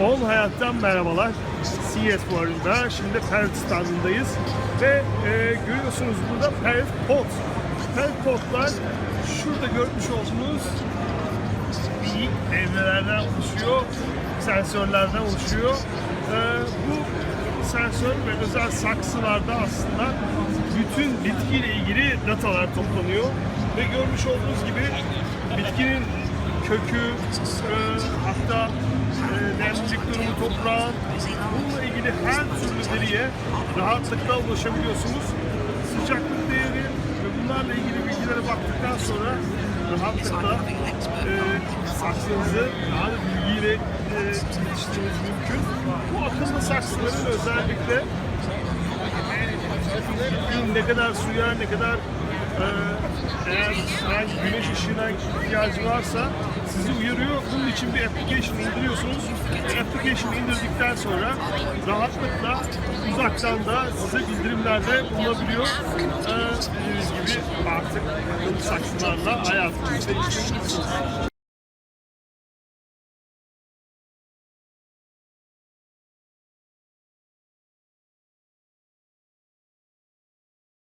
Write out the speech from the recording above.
On Hayat'tan merhabalar. CS Fuarı'nda şimdi Perth standındayız. Ve e, görüyorsunuz burada Perth Pot. Perth Pot'lar şurada görmüş olduğunuz minik devrelerden oluşuyor, sensörlerden oluşuyor. E, bu sensör ve özel saksılarda aslında bütün bitkiyle ilgili datalar toplanıyor. Ve görmüş olduğunuz gibi bitkinin kökü, e, hatta e, nemlilik durumu toprağın, bununla ilgili her türlü veriye rahatlıkla ulaşabiliyorsunuz. Sıcaklık değeri ve bunlarla ilgili bilgilere baktıktan sonra rahatlıkla e, saksınızı da bilgiyle e, mümkün. Bu akıllı saksıların özellikle gün ne kadar suya, ne kadar e, eğer herhangi güneş ışığına ihtiyacı varsa sizi uyarıyor. Bunun için bir application indiriyorsunuz. Application indirdikten sonra rahatlıkla uzaktan da size bildirimlerle bulunabiliyor. E, dediğiniz gibi artık akıllı saksılarla hayatınızı değiştirebilirsiniz.